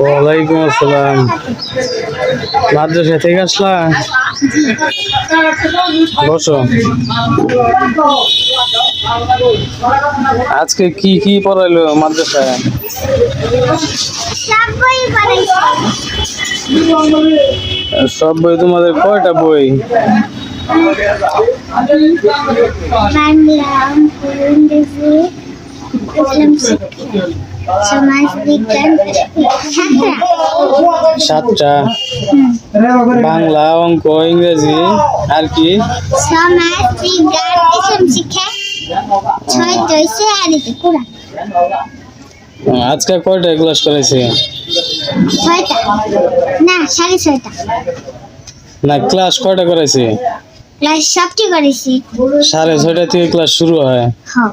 ওয়ালাইকুম আসসালাম। মাদ্রাসা থেকে আসলা? বসো। আজকে কি কি পড়াইলো মাদ্রাসায়? সব বই তোমাদের কয়টা বই? বাংলা অঙ্ক ইংরেজি ইসলাম শিক্ষা সমাজ বিজ্ঞান সাতটা। বাংলা অঙ্ক ইংরেজি আর কি? সমাজ বিজ্ঞান ইসলাম শিক্ষা ছয় দইছে আর এই কোরআন আজকে কয়টা ক্লাস করেছে? ছয়টা। না সাড়ে ছয়টা। না ক্লাস কয়টা করেছে? ক্লাস সবটি করেছি। সাড়ে ছয়টা থেকে ক্লাস শুরু হয়। হ্যাঁ।